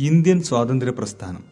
Indian സ്വാതന്ത്ര്യ പ്രസ്ഥാനം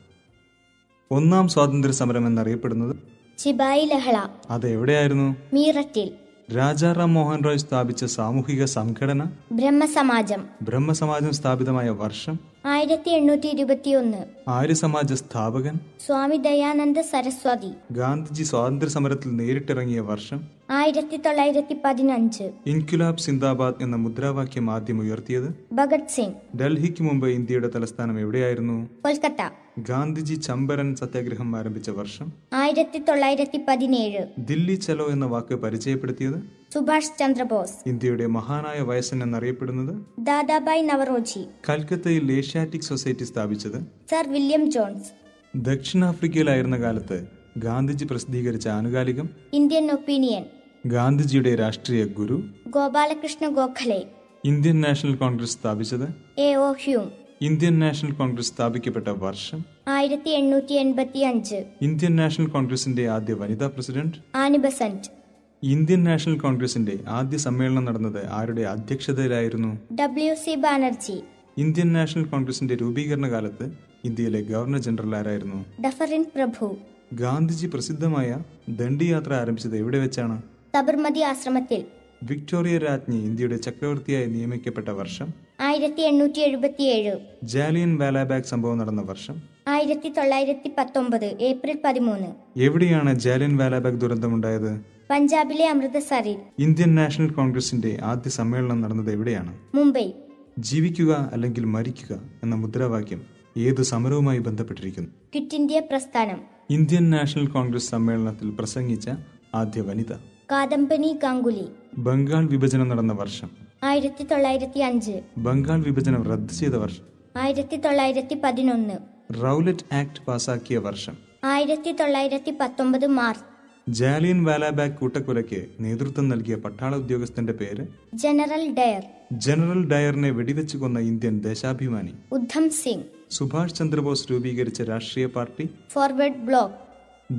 ഒന്നാം സ്വാതന്ത്ര്യ സമരം എന്നറിയപ്പെടുന്നത് ചിബായി ലഹള. അത് എവിടെയായിരുന്നു? മീററ്റിൽ. രാജാറാം മോഹൻ റോയ് സ്ഥാപിച്ച സാമൂഹിക സംഘടന? ബ്രഹ്മസമാജം. ബ്രഹ്മസമാജം സ്ഥാപിതമായ വർഷം? ആയിരത്തി എണ്ണൂറ്റി ഇരുപത്തിയൊന്ന് ആര്യസമാജ സ്ഥാപകൻ സ്വാമി ദയാനന്ദ സരസ്വതി. ഗാന്ധിജി സ്വാതന്ത്ര്യ സമരത്തിൽ നേരിട്ടിറങ്ങിയ വർഷം ആയിരത്തി തൊള്ളായിരത്തി പതിനഞ്ച് ഇൻക്യുലാബ് സിന്ദാബാദ് എന്ന മുദ്രാവാക്യം ആദ്യം ഉയർത്തിയത് ഭഗത് സിംഗ്. ഡൽഹിക്ക് മുമ്പ് ഇന്ത്യയുടെ തലസ്ഥാനം എവിടെയായിരുന്നു? കൊൽക്കത്ത. ഗാന്ധിജി ചമ്പരൻ സത്യാഗ്രഹം ആരംഭിച്ച വർഷം ആയിരത്തി തൊള്ളായിരത്തി പതിനേഴ് ദില്ലി ചലോ എന്ന വാക്ക് പരിചയപ്പെടുത്തിയത്? സുഭാഷ് ചന്ദ്രബോസ്. ഇന്ത്യയുടെ മഹാനായ വയസ്സൻ എന്നറിയപ്പെടുന്നത് ദാദാബായ് നവറോജി. കൽക്കത്തയിൽ ഏഷ്യാറ്റിക് സൊസൈറ്റി സ്ഥാപിച്ചത് സർ വില്യം ജോൺസ്. ദക്ഷിണാഫ്രിക്കയിലായിരുന്ന കാലത്ത് ഗാന്ധിജി പ്രസിദ്ധീകരിച്ച ആനുകാലികം ഇന്ത്യൻ ഒപ്പീനിയൻ. ഗാന്ധിജിയുടെ രാഷ്ട്രീയ ഗുരു Gopalakrishna Gokhale. Indian National Congress സ്ഥാപിച്ചത് A O Hume. Indian National Congress സ്ഥാപിക്കപ്പെട്ട വർഷം ആയിരത്തി എണ്ണൂറ്റി എൺപത്തി അഞ്ച് ഇന്ത്യൻ നാഷണൽ കോൺഗ്രസിന്റെ ആദ്യ വനിതാ president Annie Besant. Indian National കോൺഗ്രസിന്റെ ആദ്യ സമ്മേളനം നടന്നത് ആരുടെ അധ്യക്ഷതയിലായിരുന്നു? W C Banerjee. Indian National കോൺഗ്രസിന്റെ രൂപീകരണ കാലത്ത് ഇന്ത്യയിലെ ഗവർണർ ജനറൽ ആരായിരുന്നു? ഡഫറിൻ പ്രഭു. ഗാന്ധിജി പ്രസിദ്ധമായ ദണ്ഡി യാത്ര ആരംഭിച്ചത് എവിടെ വെച്ചാണ്? സബർമതി ആശ്രമത്തിൽ. വിക്ടോറിയ രാജ്ഞി ഇന്ത്യയുടെ ചക്രവർത്തിയായി നിയമിക്കപ്പെട്ട വർഷം? ആയിരത്തി എണ്ണൂറ്റി എഴുപത്തിയേഴ് ജാലിയൻ വാലാബാഗ് സംഭവം നടന്ന വർഷം? ആയിരത്തി തൊള്ളായിരത്തി പത്തൊമ്പത് ഏപ്രിൽ പതിമൂന്ന്. എവിടെയാണ് ജാലിയൻ വാലാബാഗ് ദുരന്തമുണ്ടായത്? പഞ്ചാബിലെ അമൃതസറിൽ ഇന്ത്യൻ നാഷണൽ കോൺഗ്രസിന്റെ ആദ്യ സമ്മേളനം നടന്നത് എവിടെയാണ്? മുംബൈ. ജീവിക്കുക അല്ലെങ്കിൽ മരിക്കുക എന്ന മുദ്രാവാക്യം ഏത് സമരവുമായി ബന്ധപ്പെട്ടിരിക്കുന്നു? ക്വിറ്റ് ഇന്ത്യ പ്രസ്ഥാനം. ഇന്ത്യൻ നാഷണൽ കോൺഗ്രസ് സമ്മേളനത്തിൽ പ്രസംഗിച്ച ആദ്യ വനിത. കാദംബനി ഗാംഗുലി. ബംഗാൾ വിഭജനം നടന്ന വർഷം. ആയിരത്തി തൊള്ളായിരത്തി അഞ്ച് ബംഗാൾ വിഭജനം റദ്ദ് ചെയ്ത വർഷം. ആയിരത്തി തൊള്ളായിരത്തി പതിനൊന്ന് റൗലറ്റ് ആക്ട് പാസാക്കിയ വർഷം. ആയിരത്തി തൊള്ളായിരത്തി പത്തൊമ്പത് മാർച്ച്. ജാലിയൻ വാലാബാഗ് കൂട്ടക്കൊലയ്ക്ക് നേതൃത്വം നൽകിയ പട്ടാള ഉദ്യോഗസ്ഥന്റെ പേര് ജനറൽ ഡയർ. ജനറൽ ഡയറിനെ വെടിവെച്ചു കൊന്ന ഇന്ത്യൻ ദേശാഭിമാനി. ഉദ്ധം സിംഗ്. സുഭാഷ് ചന്ദ്രബോസ് രൂപീകരിച്ച രാഷ്ട്രീയ പാർട്ടി. Forward block.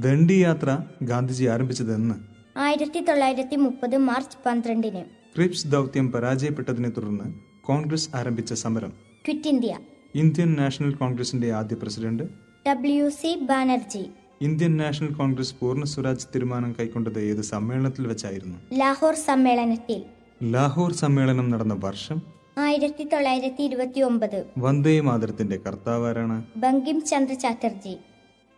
ദണ്ഡി യാത്ര ഗാന്ധിജി ആരംഭിച്ചതെന്ന്. ആയിരത്തി തൊള്ളായിരത്തി മുപ്പത് മാർച്ച് പന്ത്രണ്ടിന്. ക്രിപ്സ് ദൗത്യം പരാജയപ്പെട്ടതിനെ തുടർന്ന് കോൺഗ്രസ് ആരംഭിച്ച സമരം. Quit India. ഇന്ത്യൻ നാഷണൽ കോൺഗ്രസിന്റെ ആദ്യ president. W C Banerjee. Indian National Congress Purna Swaraj തീരുമാനം കൈക്കൊണ്ടത് ഏത് സമ്മേളനത്തിൽ വെച്ചായിരുന്നു? ലാഹോർ സമ്മേളനത്തിൽ. ലാഹോർ സമ്മേളനം നടന്ന വർഷം? ആയിരത്തി തൊള്ളായിരത്തി ഇരുപത്തി ഒമ്പത് വന്ദേ മാതരത്തിന്റെ കർത്താവാരാണ് ബങ്കിം ചന്ദ്ര ചാറ്റർജി.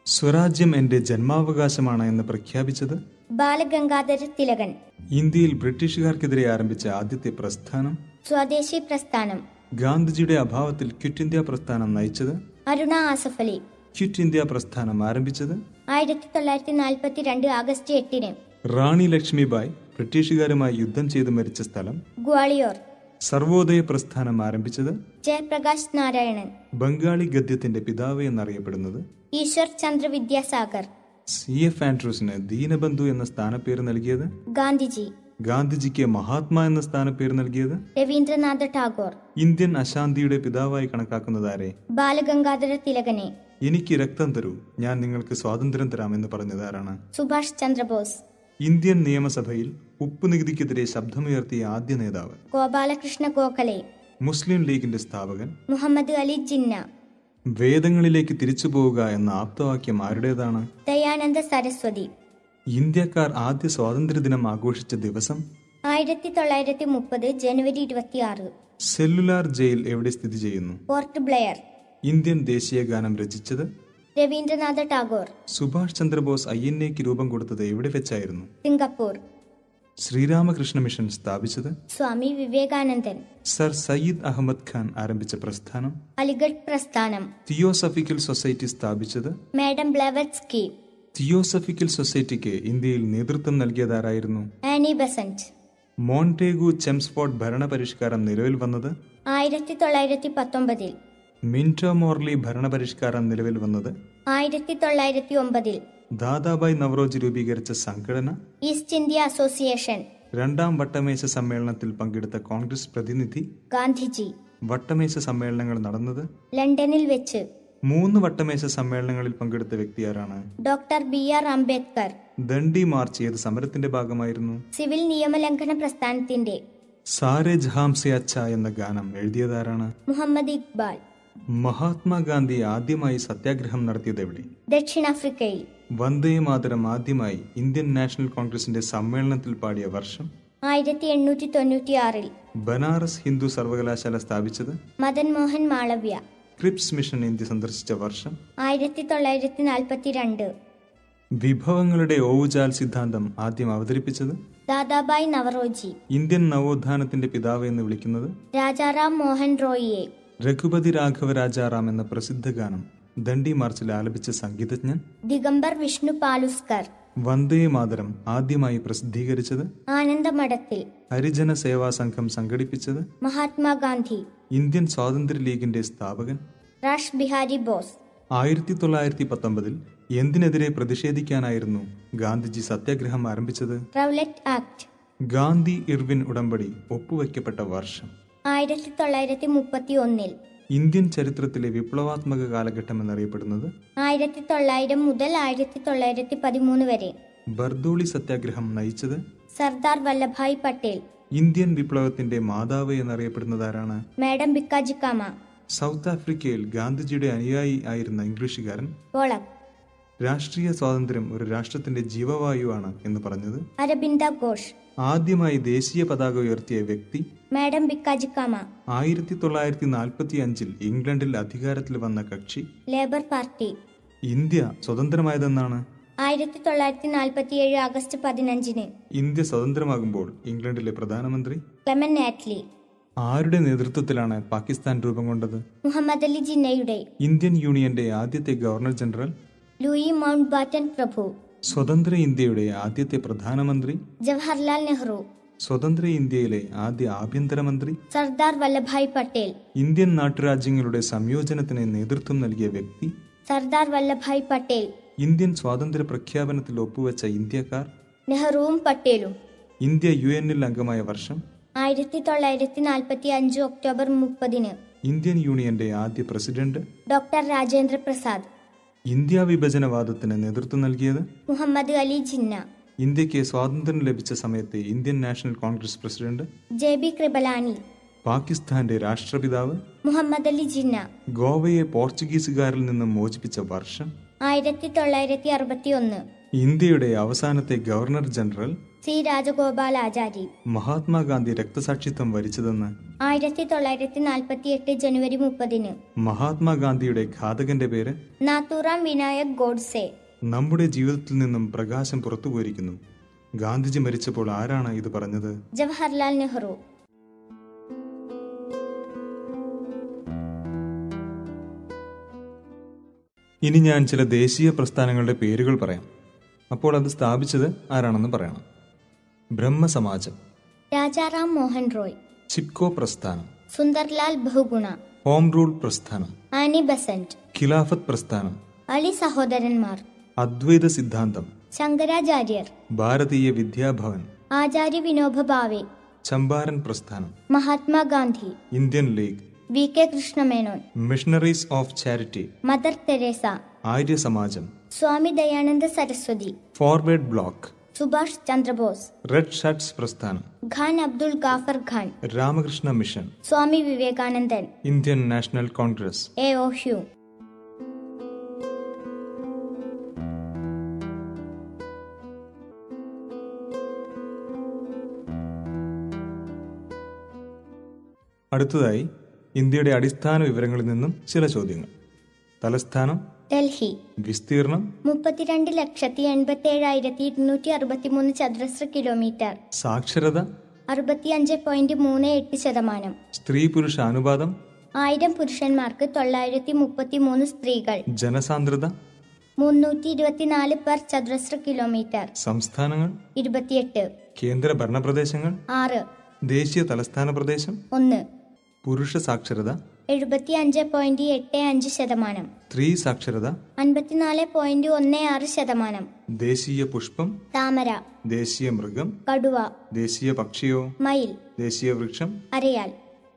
സ്വരാജ്യം എന്റെ ജന്മാവകാശമാണ് എന്ന് പ്രഖ്യാപിച്ചത്? ബാലഗംഗാധര തിലകൻ. ഇന്ത്യയിൽ ബ്രിട്ടീഷുകാർക്കെതിരെ ആരംഭിച്ച ആദ്യത്തെ പ്രസ്ഥാനം? സ്വദേശി പ്രസ്ഥാനം. ഗാന്ധിജിയുടെ അഭാവത്തിൽ ക്വിറ്റ് ഇന്ത്യ പ്രസ്ഥാനം നയിച്ചത്? അരുണ ആസഫ് അലി. ക്വിറ്റ് ഇന്ത്യ പ്രസ്ഥാനം ആരംഭിച്ചത്? ആയിരത്തി തൊള്ളായിരത്തി നാൽപ്പത്തി രണ്ട് ആഗസ്റ്റ് എട്ടിന് റാണി ലക്ഷ്മിബായ് ബ്രിട്ടീഷുകാരുമായി യുദ്ധം ചെയ്ത് മരിച്ച സ്ഥലം ഗ്വാളിയോർ. സർവോദയ പ്രസ്ഥാനം ആരംഭിച്ചത് ജയപ്രകാശ് നാരായണൻ. ബംഗാളി ഗദ്യത്തിന്റെ പിതാവ് എന്നറിയപ്പെടുന്നത് ഈശ്വർ ചന്ദ്ര വിദ്യാസാഗർ. സി എഫ് ആൻഡ്രൂസിന് ദീനബന്ധു എന്ന സ്ഥാനപ്പേര് നൽകിയത് ഗാന്ധിജി. ഗാന്ധിജിക്ക് മഹാത്മാ എന്ന സ്ഥാനപ്പേര് നൽകിയത് രവീന്ദ്രനാഥ ടാഗോർ. ഇന്ത്യൻ അശാന്തിയുടെ പിതാവായി കണക്കാക്കുന്നതാരെ ബാലഗംഗാധര തിലകനെ. എനിക്ക് രക്തം തരൂ. ഞാൻ നിങ്ങൾക്ക് സ്വാതന്ത്ര്യം തരാമെന്ന് പറഞ്ഞതാരാണ് സുഭാഷ് ചന്ദ്രബോസ്. ഇന്ത്യൻ നിയമസഭയിൽ ഉപ്പ് നികുതിക്കെതിരെ ശബ്ദമുയർത്തിയ ആദ്യ നേതാവ്. ഗോപാലകൃഷ്ണ ഗോഖലെ. മുസ്ലിം ലീഗിന്റെ സ്ഥാപകൻ. മുഹമ്മദ് അലി ജിന്ന. വേദങ്ങളിലേക്ക് തിരിച്ചു പോവുക എന്ന ആപ്തവാക്യം ആരുടേതാണ്? ദയാനന്ദ സരസ്വതി. ഇന്ത്യക്കാർ ആദ്യ സ്വാതന്ത്ര്യ ദിനം ആഘോഷിച്ച ദിവസം? ആയിരത്തി തൊള്ളായിരത്തി മുപ്പത് ജനുവരി ഇരുപത്തിയാറ്. സെല്ലുലാർ ജയിൽ എവിടെ സ്ഥിതി ചെയ്യുന്നു? പോർട്ട് ബ്ലെയർ. ഇന്ത്യൻ ദേശീയ ഗാനം രചിച്ചത് രവീന്ദ്രനാഥ ടാഗോർ. സുഭാഷ് ചന്ദ്രബോസ് ഐ എൻ എക്ക് രൂപം കൊടുത്തത് എവിടെ വെച്ചായിരുന്നു? സിംഗപ്പൂർ. ശ്രീരാമകൃഷ്ണ മിഷൻ സ്ഥാപിച്ചത് സ്വാമി വിവേകാനന്ദൻ. സർ സയ്യിദ് അഹമ്മദ് ഖാൻ ആരംഭിച്ച പ്രസ്ഥാനം അലിഗഡ് പ്രസ്ഥാനം. തിയോസഫിക്കൽ സൊസൈറ്റി സ്ഥാപിച്ചത് മാഡം ബ്ലവറ്റ്സ്കി തിയോസഫിക്കൽ സൊസൈറ്റിക്ക് ഇന്ത്യയിൽ നേതൃത്വം നൽകിയതാരായിരുന്നു? ആനി ബസന്റ് മോണ്ടേഗു ചെംസ്ഫോർഡ് ഭരണപരിഷ്കാരം നിലവിൽ വന്നത് ആയിരത്തി തൊള്ളായിരത്തി പത്തൊമ്പതിൽ. മിന്റോ മോർലി ഭരണപരിഷ്കാരം നിലവിൽ വന്നത്? ആയിരത്തി തൊള്ളായിരത്തി ഒമ്പതിൽ ദാദാബായ് നവറോജ് രൂപീകരിച്ച സംഘടന? East India Association. രണ്ടാം വട്ടമേശ സമ്മേളനത്തിൽ പങ്കെടുത്ത കോൺഗ്രസ് പ്രതിനിധി? ഗാന്ധിജി. വട്ടമേശ സമ്മേളനങ്ങൾ നടന്നത്? ലണ്ടനിൽ വെച്ച്. മൂന്ന് വട്ടമേശ സമ്മേളനങ്ങളിൽ പങ്കെടുത്ത വ്യക്തി ആരാണ്? Doctor B R Ambedkar. Dandi march ഏത് സമരത്തിന്റെ ഭാഗമായിരുന്നു? സിവിൽ നിയമലംഘന പ്രസ്ഥാനത്തിന്റെ. സാരെ ജഹാംസെ അച്ഛ എന്ന ഗാനം എഴുതിയതാരാണ് മുഹമ്മദ് ഇക്ബാൽ. മഹാത്മാഗാന്ധി ആദ്യമായി സത്യാഗ്രഹം നടത്തിയത് എവിടെ? ദക്ഷിണാഫ്രിക്കയിൽ. വന്ദേ മാതരം ആദ്യമായി ഇന്ത്യൻ നാഷണൽ കോൺഗ്രസിന്റെ സമ്മേളനത്തിൽ പാടിയ വർഷം? ആയിരത്തി എണ്ണൂറ്റി തൊണ്ണൂറ്റിയാറിൽ ബനാറസ് ഹിന്ദു സർവകലാശാല സ്ഥാപിച്ചത്? Madan Mohan Malaviya. Cripps mission India സന്ദർശിച്ച വർഷം? ആയിരത്തി തൊള്ളായിരത്തി നാൽപ്പത്തിരണ്ട് വിഭവങ്ങളുടെ ഓവുചാൽ സിദ്ധാന്തം ആദ്യം അവതരിപ്പിച്ചത്? ദാദാബായ് നവറോജി. ഇന്ത്യൻ നവോത്ഥാനത്തിന്റെ പിതാവ് എന്ന് വിളിക്കുന്നത്? രാജാറാം മോഹൻ റോയിയെ. രഘുപതി രാഘവ രാജാറാം എന്ന പ്രസിദ്ധ ഗാനം ദണ്ഡി മാർച്ചിൽ ആലപിച്ച സംഗീതജ്ഞൻ ദിഗംബർ വിഷ്ണു പാലുസ്കർ. വന്ദേ മാതരം ആദ്യമായി പ്രസിദ്ധീകരിച്ചത് ആനന്ദമഠത്തിൽ. ഹരിജന സേവാ സംഘം സംഘടിപ്പിച്ചത് മഹാത്മാഗാന്ധി ഇന്ത്യൻ സ്വാതന്ത്ര്യ ലീഗിന്റെ സ്ഥാപകൻ റാഷ് ബിഹാരി ബോസ്. ആയിരത്തി തൊള്ളായിരത്തി പത്തൊമ്പതിൽ എന്തിനെതിരെ പ്രതിഷേധിക്കാനായിരുന്നു ഗാന്ധിജി സത്യാഗ്രഹം ആരംഭിച്ചത്? Rowlatt act. ഗാന്ധി ഇർവിൻ ഉടമ്പടി ഒപ്പുവെക്കപ്പെട്ട വർഷം. ആയിരത്തി തൊള്ളായിരത്തി മുപ്പത്തി ഒന്നിൽ ഇന്ത്യൻ ചരിത്രത്തിലെ വിപ്ലവാത്മക കാലഘട്ടം എന്നറിയപ്പെടുന്നത്? ആയിരത്തി തൊള്ളായിരം മുതൽ ആയിരത്തി തൊള്ളായിരത്തി പതിമൂന്ന് വരെ. ബർദോളി സത്യാഗ്രഹം നയിച്ചത്? സർദാർ വല്ലഭായ് പട്ടേൽ. ഇന്ത്യൻ വിപ്ലവത്തിന്റെ മാതാവ് എന്നറിയപ്പെടുന്നത് ആരാണ്? മാഡം ബിക്കാജിക്കാമ സൗത്ത് ആഫ്രിക്കയിൽ ഗാന്ധിജിയുടെ അനുയായി ആയിരുന്ന ഇംഗ്ലീഷുകാരൻ? പോളക് രാഷ്ട്രീയ സ്വാതന്ത്ര്യം ഒരു രാഷ്ട്രത്തിന്റെ ജീവവായു ആണ് എന്ന് പറഞ്ഞത്? അരബിന്ദ ഘോഷ്. ആദ്യമായി ദേശീയ പതാക ഉയർത്തിയ വ്യക്തി മാഡം ബിക്കാജിക്കാമ ആയിരത്തി തൊള്ളായിരത്തി നാൽപ്പത്തി അഞ്ചിൽ ഇംഗ്ലണ്ടിൽ അധികാരത്തിൽ വന്ന കക്ഷി ലേബർ പാർട്ടി. ഇന്ത്യ സ്വതന്ത്രമായതെന്നാണ്? ആയിരത്തി തൊള്ളായിരത്തി നാൽപ്പത്തിയേഴ് ആഗസ്റ്റ് പതിനഞ്ചിന്. ഇന്ത്യ സ്വതന്ത്രമാകുമ്പോൾ ഇംഗ്ലണ്ടിലെ പ്രധാനമന്ത്രി ക്ലെമൻ നാറ്റ്ലി. ആരുടെ നേതൃത്വത്തിലാണ് പാകിസ്ഥാൻ രൂപം കൊണ്ടത്? മുഹമ്മദ് അലി ജിന്നയുടെ. ഇന്ത്യൻ യൂണിയന്റെ ആദ്യത്തെ governor general Louis Mountbatten പ്രഭു. സ്വതന്ത്ര ഇന്ത്യയുടെ ആദ്യത്തെ പ്രധാനമന്ത്രി ജവഹർലാൽ നെഹ്റു സ്വതന്ത്ര ഇന്ത്യയിലെ ആദ്യ ആഭ്യന്തരമന്ത്രി സർദാർ വല്ലഭായ് പട്ടേൽ ഇന്ത്യൻ നാട്ടുരാജ്യങ്ങളുടെ സംയോജനത്തിന് നേതൃത്വം നൽകിയ വ്യക്തി സർദാർ വല്ലഭായ് പട്ടേൽ ഇന്ത്യൻ സ്വാതന്ത്ര്യ പ്രഖ്യാപനത്തിൽ ഒപ്പുവെച്ച ഇന്ത്യക്കാർ നെഹ്റുവും പട്ടേലും. ഇന്ത്യ യു എന്നിൽ അംഗമായ വർഷം ആയിരത്തി തൊള്ളായിരത്തി നാൽപ്പത്തി അഞ്ച് ഒക്ടോബർ മുപ്പതിന് ഇന്ത്യൻ യൂണിയന്റെ ആദ്യ president doctor Rajendra Prasad. India വിഭജനവാദത്തിന് നേതൃത്വം നൽകിയത്? മുഹമ്മദ് അലി ജിന്ന. ഇന്ത്യയ്ക്ക് സ്വാതന്ത്ര്യം ലഭിച്ച സമയത്തെ Indian National Congress president? J B Kripalani. പാകിസ്ഥാന്റെ രാഷ്ട്രപിതാവ്? മുഹമ്മദ് അലി ജിന്ന. ഗോവയെ പോർച്ചുഗീസുകാരിൽ നിന്ന് മോചിപ്പിച്ച വർഷം? ആയിരത്തി തൊള്ളായിരത്തി അറുപത്തി ഒന്ന് ഇന്ത്യയുടെ അവസാനത്തെ governor general? C Rajagopalachari Mahatma Gandhi രക്തസാക്ഷിത്വം വരിച്ചതെന്ന് ആയിരത്തി തൊള്ളായിരത്തി നാൽപ്പത്തി എട്ട് ജനുവരി മുപ്പതിന്. മഹാത്മാഗാന്ധിയുടെ ഘാതകന്റെ പേര്? നാത്തൂറാം വിനായക് ഗോഡ്സെ. നമ്മുടെ ജീവിതത്തിൽ നിന്നും പ്രകാശം പുറത്തു പോയിരിക്കുന്നു ഗാന്ധിജി മരിച്ചപ്പോൾ ആരാണ് ഇത് പറഞ്ഞത്? ജവഹർലാൽ നെഹ്റു. ഇനി ഞാൻ ചില ദേശീയ പ്രസ്ഥാനങ്ങളുടെ പേരുകൾ പറയാം. അപ്പോൾ അത് സ്ഥാപിച്ചത് ആരാണെന്ന് പറയണം. ബ്രഹ്മസമാജം. രാജാറാം മോഹൻ റോയ്. ചിപ്കോ പ്രസ്ഥാനം. സുന്ദർലാൽ ബഹുഗുണ. ഹോം റൂൾ പ്രസ്ഥാനം. Annie Besant. ഖിലാഫത്ത് പ്രസ്ഥാനം. അലി സഹോദരന്മാർ. അദ്വൈത സിദ്ധാന്തം. ശങ്കരാചാര്യർ. ഭാരതീയ വിദ്യാഭവൻ. ആചാര്യ വിനോബ ഭാവെ. ചമ്പാരൻ പ്രസ്ഥാനം. Mahatma Gandhi Indian league. V K Krishna Menon. Missionaries of Charity. Mother Teresa. Arya Samajam Swami Dayananda Saraswati. Forward bloc. Subhash Chandrabose. Red shirts പ്രസ്ഥാനം. Khan Abdul Ghaffar Khan. Ramakrishna mission. Swami Vivekanandan. Indian National Congress. A O Hume. അടുത്തതായി ഇന്ത്യയുടെ അടിസ്ഥാന വിവരങ്ങളിൽ നിന്നും ചില ചോദ്യങ്ങൾ. തലസ്ഥാനം ഡൽഹി. വിസ്തീർണം? മുപ്പത്തിരണ്ട് ലക്ഷത്തി എൺപത്തി ഏഴായിരത്തി ഇരുന്നൂറ്റി അറുപത്തി മൂന്ന് ചതുരശ്ര കിലോമീറ്റർ. സാക്ഷരത? അറുപത്തിയഞ്ച് പോയിന്റ് മൂന്ന് എട്ട് ശതമാനം. സ്ത്രീ പുരുഷ അനുപാതം? ആയിരം പുരുഷന്മാർക്ക് തൊള്ളായിരത്തി മുപ്പത്തി മൂന്ന് സ്ത്രീകൾ. ജനസാന്ദ്രത? മുന്നൂറ്റി ഇരുപത്തിനാല് പെർ ചതുരശ്ര കിലോമീറ്റർ. സംസ്ഥാനങ്ങൾ? ഇരുപത്തിയെട്ട്. കേന്ദ്ര ഭരണപ്രദേശങ്ങൾ ആറ്. ദേശീയ തലസ്ഥാന പ്രദേശം? ഒന്ന്. പുരുഷ സാക്ഷരത? എഴുപത്തി അഞ്ച് പോയിന്റ് എട്ട് അഞ്ച് ശതമാനം. സ്ത്രീ സാക്ഷരത. അൻപത്തിനാല് പോയിന്റ് ഒന്ന് ആറ് ശതമാനം. ദേശീയ പുഷ്പം. താമര. ദേശീയ മൃഗം. കടുവ. ദേശീയ പക്ഷിയോ. മയിൽ. ദേശീയ വൃക്ഷം. അരയാൽ.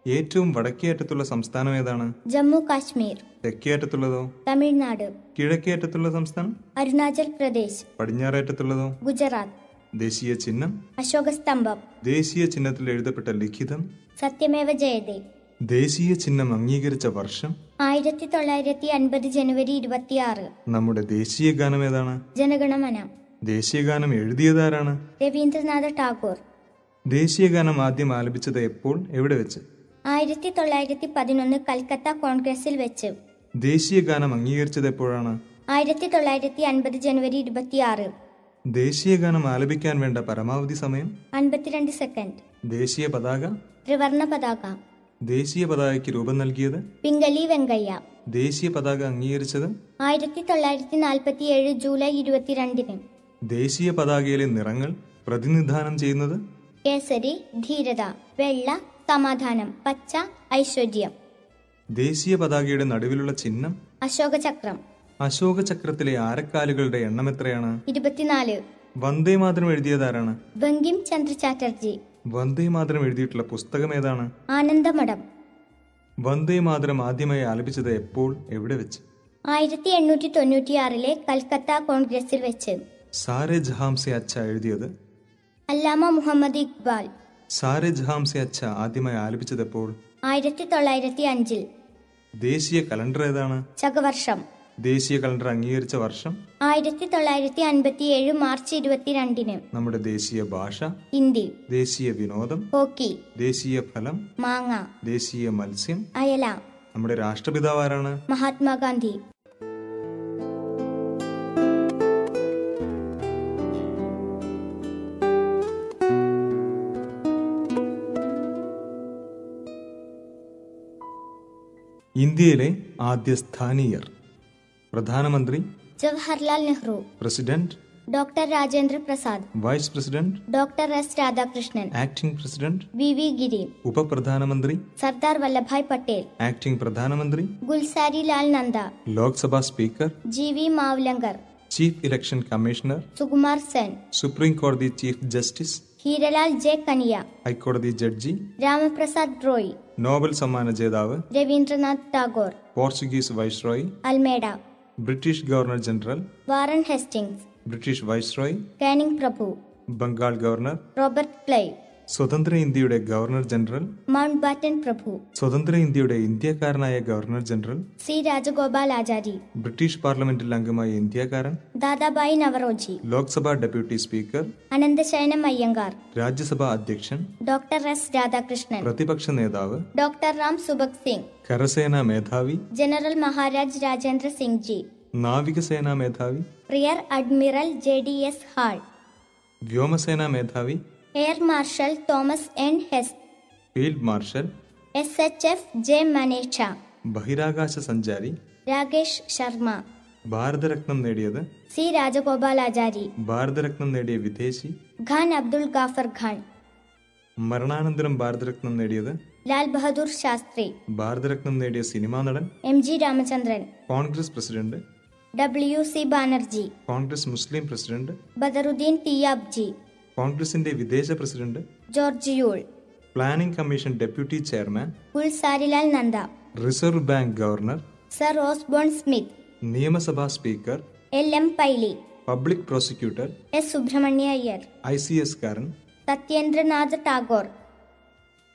ഏറ്റവും വടക്കേ അറ്റത്തുള്ള സംസ്ഥാനം ഏതാണ്? ജമ്മു കാശ്മീർ. തെക്കേ അറ്റത്തുള്ളതോ? തമിഴ്നാട്. കിഴക്കേ അറ്റത്തുള്ള സംസ്ഥാനം? അരുണാചൽ പ്രദേശ്. പടിഞ്ഞാറേ അറ്റത്തുള്ളതോ? ഗുജറാത്ത്. ദേശീയ ചിഹ്നം. അശോകസ്തംഭം. ദേശീയ ചിഹ്നത്തിൽ എഴുതപ്പെട്ട ലിഖിതം. സത്യമേവ ജയതേ. ദേശീയ ചിഹ്നം അംഗീകരിച്ച വർഷം ആയിരത്തി തൊള്ളായിരത്തി അൻപത് ജനുവരി ഇരുപത്തിയാറ്. നമ്മുടെ ദേശീയ ഗാനം ഏതാണ്? ജനഗണമന. ദേശീയ ഗാനം എഴുതിയതാരാണ്? രവീന്ദ്രനാഥ ടാഗോർ. ദേശീയ ഗാനം ആദ്യം ആലപിച്ചത് എപ്പോൾ? എവിടെ വെച്ച്? ആയിരത്തി തൊള്ളായിരത്തി പതിനൊന്ന് കൽക്കത്ത കോൺഗ്രസിൽ വെച്ച്. ദേശീയ ഗാനം അംഗീകരിച്ചത് എപ്പോഴാണ്? ആയിരത്തി തൊള്ളായിരത്തി അൻപത് ജനുവരി ഇരുപത്തിയാറ്. ദേശീയ ഗാനം ആലപിക്കാൻ വേണ്ട പരമാവധി സമയം? അൻപത്തിരണ്ട് സെക്കൻഡ്. ദേശീയ പതാക? ത്രിവർണ പതാക. ദേശീയ പതാകയ്ക്ക് രൂപം നൽകിയത്? പിംഗലി വെങ്കയ്യ. ദേശീയ പതാക അംഗീകരിച്ചത്? ആയിരത്തി തൊള്ളായിരത്തി നാൽപ്പത്തി ഏഴ് ജൂലൈ ഇരുപത്തിരണ്ടിന്. ദേശീയ പതാകയിലെ നിറങ്ങൾ പ്രതിനിധാനം ചെയ്യുന്നത്? കേസരി ധീരത വെള്ള സമാധാനം പച്ച ഐശ്വര്യം. ദേശീയ പതാകയുടെ നടുവിലുള്ള ചിഹ്നം? അശോകചക്രം. അശോക ചക്രത്തിലെ ആരക്കാലുകളുടെ എണ്ണം എത്രയാണ്? ഇരുപത്തിനാല്. വന്ദേ മാതരം എഴുതിയതാരാണ്? ബങ്കിം ചന്ദ്ര ചാറ്റർജി. വന്ദേ മാതരം എഴുതിയിട്ടുള്ള പുസ്തകം ഏതാണ്? ആനന്ദമഠം. വന്ദേ മാതരം ആദ്യമായി ആലപിച്ചത് എപ്പോൾ? എവിടെ വെച്ച്? ആയിരത്തി എണ്ണൂറ്റി തൊണ്ണൂറ്റിയാറിലെ കൽക്കത്ത കോൺഗ്രസിൽ വെച്ച്. സാരെ ജഹാംസെ അച്ഛ എഴുതിയത്? അല്ലാമ മുഹമ്മദ് ഇക്ബാൽ. സാരെ ജഹാംസെ അച്ഛ ആദ്യമായി ആലപിച്ചത് എപ്പോൾ? ആയിരത്തി തൊള്ളായിരത്തി അഞ്ചിൽ ദേശീയ കലണ്ടർ ഏതാണ്? ചകവർഷം. ദേശീയ കലണ്ടർ അംഗീകരിച്ച വർഷം ആയിരത്തി തൊള്ളായിരത്തി അൻപത്തി ഏഴ് മാർച്ച് ഇരുപത്തിരണ്ടിന്. നമ്മുടെ ദേശീയ ഭാഷ ഹിന്ദി. ദേശീയ വിനോദം ഹോക്കി. ദേശീയ ഫലം മാങ്ങ. ദേശീയ മത്സ്യം. അയല. നമ്മുടെ രാഷ്ട്രപിതാവ് ആരാണ്? മഹാത്മാഗാന്ധി ഇന്ത്യയിലെ ആദ്യ സ്ഥാനീയർ. പ്രധാനമന്ത്രി Jawaharlal Nehru president doctor Rajendra Prasad vice president doctor S Radhakrishnan acting president V V Giri ഉപപ്രധാനമന്ത്രി സർദാർ വല്ലഭായ് പട്ടേൽ ആക്ടിംഗ് പ്രധാനമന്ത്രി Gulzari Lal Nanda Lok Sabha speaker G V Mavalankar chief election commissioner Sukumar Sen supreme കോടതി chief justice Hiralal J Kania ഹൈക്കോടതി judge Ramaprasad Roy Nobel സമ്മാന ജേതാവ് Rabindranath Tagore Portuguese viceroy Almeida. British Governor General. Warren Hastings, British Viceroy. Canning Prabhu, Bengal Governor. Robert Clay സ്വതന്ത്ര ഇന്ത്യയുടെ governor general Mountbatten പ്രഭു സ്വതന്ത്ര ഇന്ത്യയുടെ ഇന്ത്യക്കാരനായ governor general C Rajagopal Achari British പാർലമെന്റിൽ അംഗമായ ഇന്ത്യക്കാരൻ ദാദാബായി നവറോജി ലോക്സഭാ ഡെപ്യൂട്ടി സ്പീക്കർ അനന്തശയനം അയ്യങ്കാർ രാജ്യസഭാ അധ്യക്ഷൻ ഡോക്ടർ എസ് രാധാകൃഷ്ണൻ പ്രതിപക്ഷ നേതാവ് ഡോക്ടർ റാം സുബക് സിംഗ് കരസേനാ മേധാവി ജനറൽ മഹാരാജ് രാജേന്ദ്ര സിംഗ് ജി നാവികസേനാ മേധാവി rear admiral J D S Hall വ്യോമസേനാ മേധാവി air marshal Thomas N Hess field marshal S H F J Manekshaw ബഹിരാകാശ സഞ്ചാരി രാകേഷ് ശർമ്മ ഭാരതരത്നം നേടിയത് സി രാജഗോപാൽ ആചാരി ഭാരതരത്നം നേടിയ വിദേശി ഖാൻ അബ്ദുൾ ഗാഫർ ഖാൻ മരണാനന്തരം ഭാരതരത്നം നേടിയത് ലാൽ ബഹദൂർ ശാസ്ത്രി ഭാരതരത്നം നേടിയ സിനിമാ നടൻ M G Ramachandran Congress president W C Banerjee Congress Muslim president Badruddin Tyabji കോൺഗ്രസിന്റെ വിദേശ president George Yule planning commission deputy chairman Gulzarilal Nanda reserve bank governor sir Osborne Smith നിയമസഭാ speaker L M Pylee public prosecutor S Subramania Iyer I C S കാരൻ Satyendranath Tagore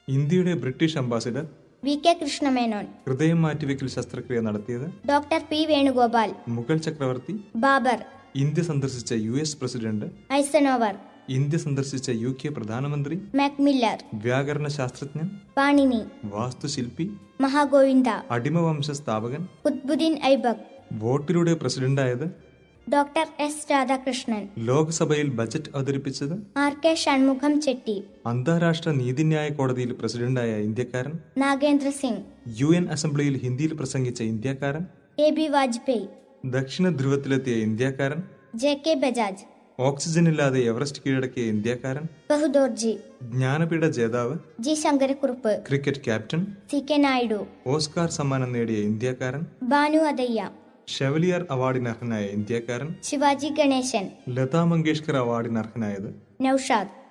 ഇന്ത്യയുടെ British ambassador V K Krishna Menon ഹൃദയം മാറ്റിവെക്കൽ ശസ്ത്രക്രിയ നടത്തിയത് doctor P Venugopal Mughal ചക്രവർത്തി Babur India സന്ദർശിച്ച U S president Eisenhower India സന്ദർശിച്ച U K പ്രധാനമന്ത്രി മാക്മില്ലർ വ്യാകരണ ശാസ്ത്രജ്ഞൻ പാണിനി വാസ്തുശില്പി മഹാഗോവിന്ദ അടിമ വംശ സ്ഥാപകൻ കുത്ബുദ്ദീൻ ഐബക് വോട്ടിലൂടെ പ്രസിഡന്റായത് ഡോക്ടർ എസ് രാധാകൃഷ്ണൻ ലോക്സഭയിൽ ബജറ്റ് അവതരിപ്പിച്ചത് ആർ കെ ഷൺമുഖം ചെട്ടി അന്താരാഷ്ട്ര നീതിന്യായ കോടതിയിൽ പ്രസിഡന്റായ ഇന്ത്യക്കാരൻ നാഗേന്ദ്ര സിംഗ് യു എൻ അസംബ്ലിയിൽ ഹിന്ദിയിൽ പ്രസംഗിച്ച ഇന്ത്യക്കാരൻ എ ബി വാജ്പേയി ദക്ഷിണ ധ്രുവത്തിലെത്തിയ ഇന്ത്യക്കാരൻ ജെ കെ ബജാജ് ഓക്സിജൻ ഇല്ലാതെ എവറസ്റ്റ് കീഴടക്കിയ ഇന്ത്യക്കാരൻ? ബഹുദോർജി. ജ്ഞാനപീഠ ജേതാവ്? G Sankara Kurup. Cricket captain? C K Naidu. Oscar സമ്മാനം നേടിയ ഇന്ത്യക്കാരൻ? ബാനു അദയ്യ ഷെവലിയർ അവാർഡിന് അർഹനായ ഇന്ത്യക്കാരൻ? ശിവാജി ഗണേശൻ. ലതാ മങ്കേഷ്കർ അവാർഡിന് അർഹനായത് നൌഷാദ്.